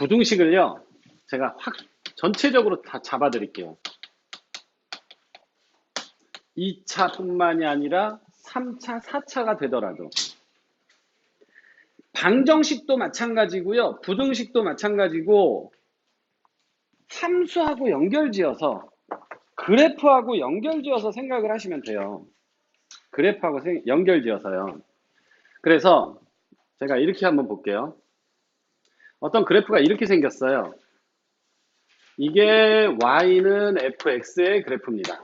부등식을요, 제가 확, 전체적으로 다 잡아 드릴게요. 2차뿐만이 아니라 3차, 4차가 되더라도. 방정식도 마찬가지고요. 부등식도 마찬가지고 함수하고 연결지어서 그래프하고 연결지어서 생각을 하시면 돼요. 그래프하고 생- 연결지어서요. 그래서 제가 이렇게 한번 볼게요. 어떤 그래프가 이렇게 생겼어요. 이게 y는 fx의 그래프입니다.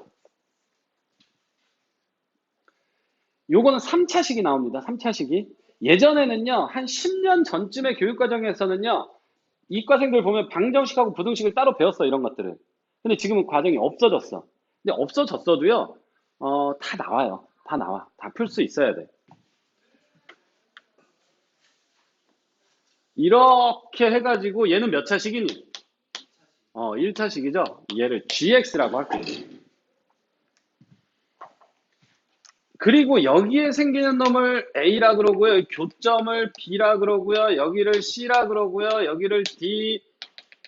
요거는 3차식이 나옵니다. 3차식이. 예전에는요, 한 10년 전쯤의 교육과정에서는요, 이과생들 보면 방정식하고 부등식을 따로 배웠어, 이런 것들을. 근데 지금은 과정이 없어졌어. 근데 없어졌어도요, 어, 다 나와요. 다 나와. 다 풀 수 있어야 돼. 이렇게 해가지고 얘는 몇 차식이니? 어, 1차식이죠? 얘를 gx라고 할게요. 그리고 여기에 생기는 놈을 A라 그러고요. 교점을 B라 그러고요. 여기를 C라 그러고요. 여기를 D,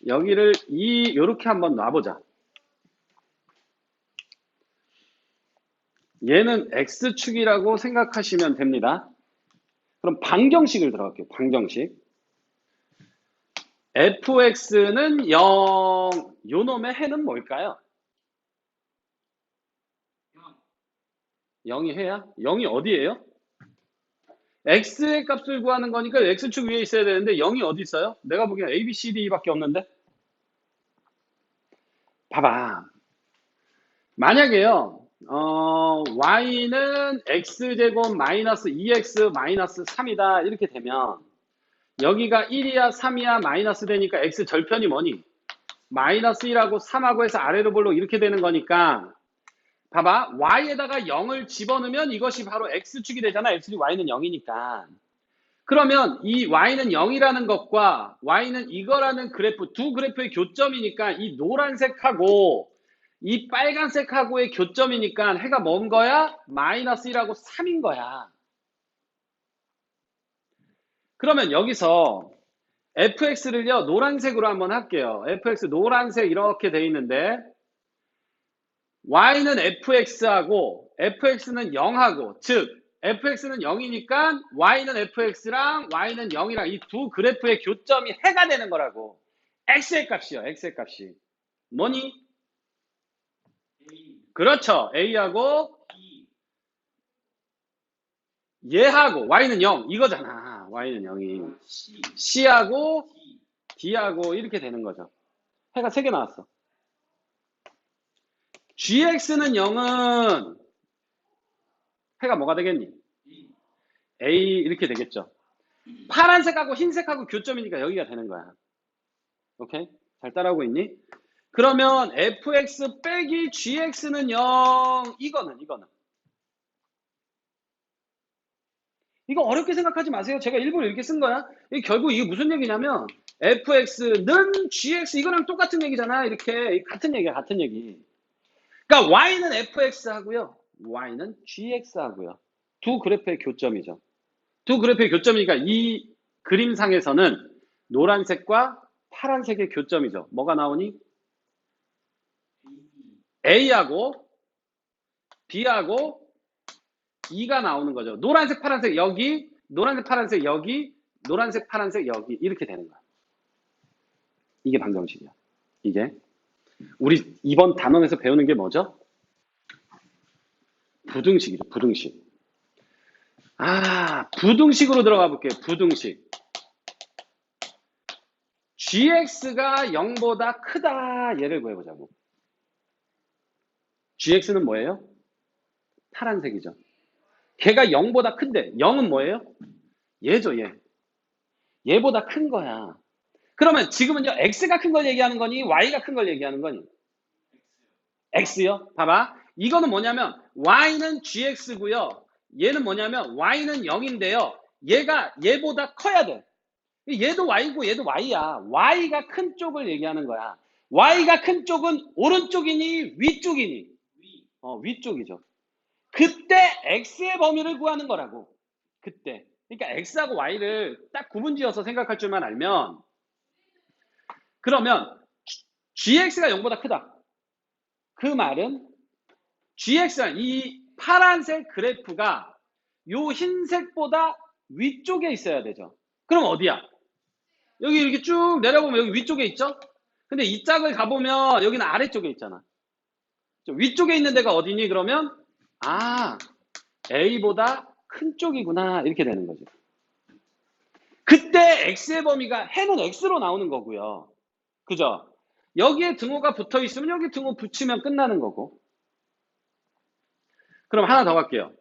여기를 E 이렇게 한번 놔보자. 얘는 X축이라고 생각하시면 됩니다. 그럼 방정식을 들어갈게요. 방정식. Fx는 0, 요 놈의 해는 뭘까요? 0이 해야? 0이 어디예요? x의 값을 구하는 거니까 x축 위에 있어야 되는데 0이 어디 있어요? 내가 보기엔 a, b, c, d밖에 없는데 봐봐 만약에요 어, y는 x제곱 마이너스 2x 마이너스 3이다 이렇게 되면 여기가 1이야 3이야 마이너스 되니까 x 절편이 뭐니? 마이너스 1하고 3하고 해서 아래로 볼록 이렇게 되는 거니까 봐봐 y에다가 0을 집어넣으면 이것이 바로 x축이 되잖아 x축 y는 0이니까 그러면 이 y는 0이라는 것과 y는 이거라는 그래프 두 그래프의 교점이니까 이 노란색하고 이 빨간색하고의 교점이니까 해가 뭔 거야? 마이너스 1하고 3인 거야 그러면 여기서 fx를요 노란색으로 한번 할게요. Fx 노란색 이렇게 돼 있는데 y는 fx하고 fx는 0하고 즉 fx는 0이니까 y는 fx랑 y는 0이랑 이 두 그래프의 교점이 해가 되는 거라고. X의 값이요 x의 값이. 뭐니? 그렇죠. A하고 얘하고 y는 0 이거잖아 y는 0이 c하고 d하고 이렇게 되는 거죠 해가 3개 나왔어 gx는 0은 해가 뭐가 되겠니? a 이렇게 되겠죠. 파란색하고 흰색하고 교점이니까 여기가 되는 거야. 오케이? 잘 따라오고 있니? 그러면 fx 빼기 gx는 0 이거는 이거는 이거 어렵게 생각하지 마세요. 제가 일부러 이렇게 쓴 거야. 이 결국 이게 무슨 얘기냐면 fx는 gx 이거랑 똑같은 얘기잖아. 이렇게 같은 얘기야 같은 얘기. 그러니까 y는 fx 하고요. y는 gx 하고요. 두 그래프의 교점이죠. 두 그래프의 교점이니까 이 그림상에서는 노란색과 파란색의 교점이죠. 뭐가 나오니? A하고 B하고 E가 나오는 거죠. 노란색, 파란색 여기, 노란색, 파란색 여기, 노란색, 파란색 여기 이렇게 되는 거야. 이게 방정식이야. 이게. 우리 이번 단원에서 배우는 게 뭐죠? 부등식이죠. 부등식. 아, 부등식으로 들어가 볼게요. 부등식. gx가 0보다 크다. 얘를 구해보자고. gx는 뭐예요? 파란색이죠. 걔가 0보다 큰데 0은 뭐예요? 얘죠, 얘. 얘보다 큰 거야. 그러면 지금은요, x가 큰 걸 얘기하는 거니, y가 큰 걸 얘기하는 거니? x요? 봐봐. 이거는 뭐냐면, y는 gx고요. 얘는 뭐냐면, y는 0인데요. 얘가 얘보다 커야 돼. 얘도 y고 얘도 y야. y가 큰 쪽을 얘기하는 거야. y가 큰 쪽은 오른쪽이니, 위쪽이니? 어, 위쪽이죠. 그때 x의 범위를 구하는 거라고. 그때. 그러니까 x하고 y를 딱 구분 지어서 생각할 줄만 알면 그러면 gx가 0보다 크다. 그 말은 gx가 이 파란색 그래프가 요 흰색보다 위쪽에 있어야 되죠. 그럼 어디야? 여기 이렇게 쭉 내려보면 여기 위쪽에 있죠? 근데 이 짝을 가보면 여기는 아래쪽에 있잖아. 저 위쪽에 있는 데가 어디니? 그러면 아 A보다 큰 쪽이구나 이렇게 되는 거죠. 그때 X의 범위가 해는 X로 나오는 거고요. 그죠? 여기에 등호가 붙어 있으면 여기 등호 붙이면 끝나는 거고. 그럼 하나 더 갈게요.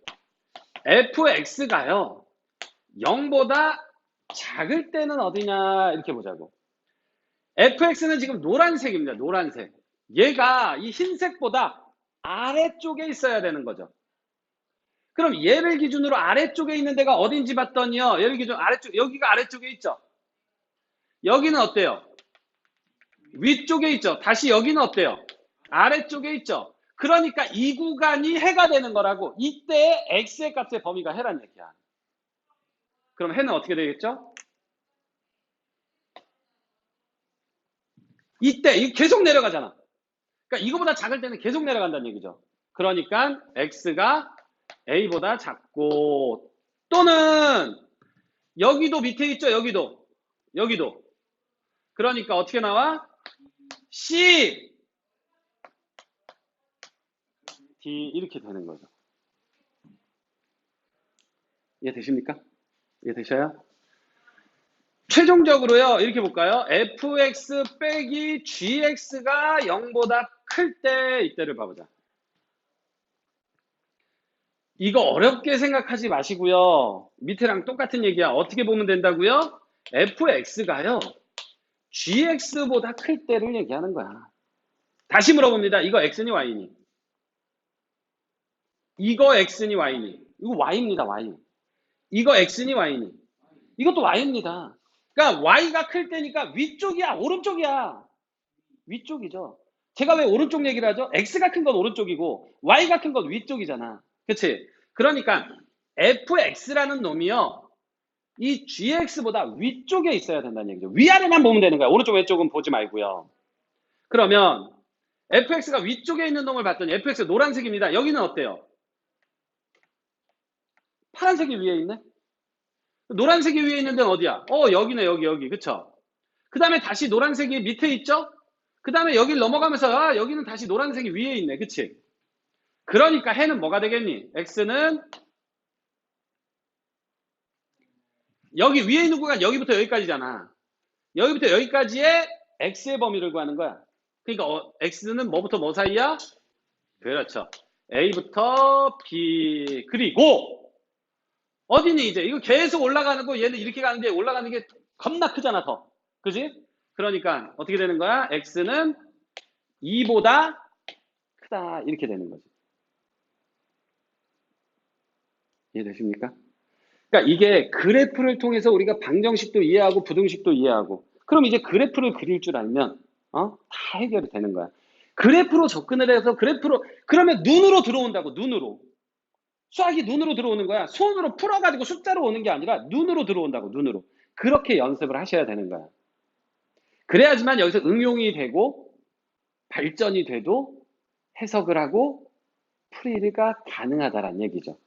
fx가요. 0보다 작을 때는 어디냐 이렇게 보자고. fx는 지금 노란색입니다. 노란색. 얘가 이 흰색보다 아래쪽에 있어야 되는 거죠. 그럼 얘를 기준으로 아래쪽에 있는 데가 어딘지 봤더니요. 얘를 기준 아래쪽 여기가 아래쪽에 있죠. 여기는 어때요? 위쪽에 있죠. 다시 여기는 어때요? 아래쪽에 있죠. 그러니까 이 구간이 해가 되는 거라고. 이때 x의 값의 범위가 해란 얘기야. 그럼 해는 어떻게 되겠죠? 이때 이 계속 내려가잖아. 그러니까 이거보다 작을 때는 계속 내려간다는 얘기죠. 그러니까 x가 a보다 작고 또는 여기도 밑에 있죠. 여기도 여기도 그러니까 어떻게 나와? C D 이렇게 되는 거죠. 이해되십니까? 이해되셔요? 최종적으로요. 이렇게 볼까요? fx 빼기 gx가 0보다 클 때 이때를 봐보자. 이거 어렵게 생각하지 마시고요. 밑에랑 똑같은 얘기야. 어떻게 보면 된다고요? fx가요. gx보다 클 때를 얘기하는 거야. 다시 물어봅니다. 이거 x니 y니? 이거 x니 y니? 이거 y입니다. y. 이거 x니 y니? 이것도 y입니다. 그러니까 y가 클 때니까 위쪽이야, 오른쪽이야. 위쪽이죠. 제가 왜 오른쪽 얘기를 하죠? x가 큰 건 오른쪽이고 y가 큰 건 위쪽이잖아. 그치? 그러니까 fx라는 놈이요. 이 gx보다 위쪽에 있어야 된다는 얘기죠. 위아래만 보면 되는 거야. 오른쪽 왼쪽은 보지 말고요. 그러면 fx가 위쪽에 있는 놈을 봤더니 fx 노란색입니다. 여기는 어때요? 파란색이 위에 있네? 노란색이 위에 있는 데는 어디야? 어 여기네 여기 여기 그쵸? 그 다음에 다시 노란색이 밑에 있죠? 그 다음에 여기를 넘어가면서 아 여기는 다시 노란색이 위에 있네 그치? 그러니까 해는 뭐가 되겠니? x는 여기 위에 있는 구간 여기부터 여기까지잖아. 여기부터 여기까지의 x의 범위를 구하는 거야. 그러니까 어, x는 뭐부터 뭐 사이야? 그렇죠. a부터 b 그리고 어디니 이제 이거 계속 올라가는 거 얘는 이렇게 가는데 올라가는 게 겁나 크잖아 더. 그지? 그러니까 어떻게 되는 거야? x는 2보다 크다 이렇게 되는 거지. 이해되십니까? 그러니까 이게 그래프를 통해서 우리가 방정식도 이해하고 부등식도 이해하고 그럼 이제 그래프를 그릴 줄 알면 어? 다 해결이 되는 거야. 그래프로 접근을 해서 그래프로 그러면 눈으로 들어온다고 눈으로 수학이 눈으로 들어오는 거야. 손으로 풀어가지고 숫자로 오는 게 아니라 눈으로 들어온다고 눈으로 그렇게 연습을 하셔야 되는 거야. 그래야지만 여기서 응용이 되고 발전이 돼도 해석을 하고 풀이가 가능하다는 얘기죠.